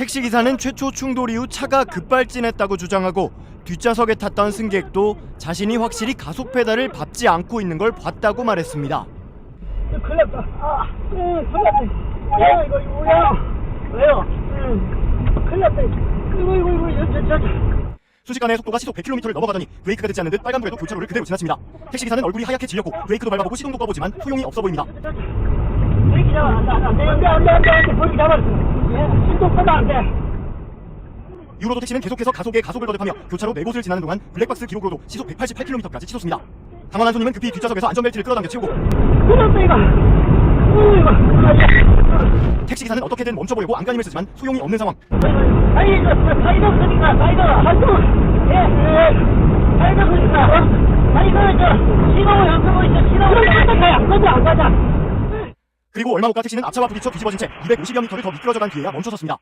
택시 기사는 최초 충돌 이후 차가 급발진했다고 주장하고 뒷좌석에 탔던 승객도 자신이 확실히 가속 페달을 밟지 않고 있는 걸 봤다고 말했습니다. 큰일 났다. 아, 이거, 뭐야? 왜요? 응, 큰일 났다. 이거, 이거, 이거, 이거, 저, 저, 저. 순식간에 속도가 시속 100km를 넘어가더니 브레이크가 되지 않는 듯 빨간불에도 교차로를 그대로 지나칩니다. 택시 기사는 얼굴이 하얗게 질렸고 브레이크도 밟아보고 시동도 꺼보지만 소용이 없어 보입니다. 브레이크 잡아, 안 돼, 안 돼, 안 돼, 안 돼, 안 돼, 안 돼, 브레이크 잡아 이후로도 택시는 계속해서 가속에 가속을 거듭하며 교차로 네 곳을 지나는 동안 블랙박스 기록으로도 시속 188km까지 치솟습니다. 당황한 손님은 급히 뒷좌석에서 안전벨트를 끌어당겨 치우고. 택시기사는 어떻게든 멈춰보려고 안간힘을 쓰지만 소용이 없는 상황. 아니, 이거, 사이드 없으니까, 예, 예. 사이드 없으니까, 어? 아니, 그, 저, 신호를 안 끄고 있어, 신호를 안 가자, 안 가자. 그리고 얼마 못 가 택시는 앞차와 부딪혀 뒤집어진 채 250여 미터를 더 미끄러져 간 뒤에야 멈춰섰습니다.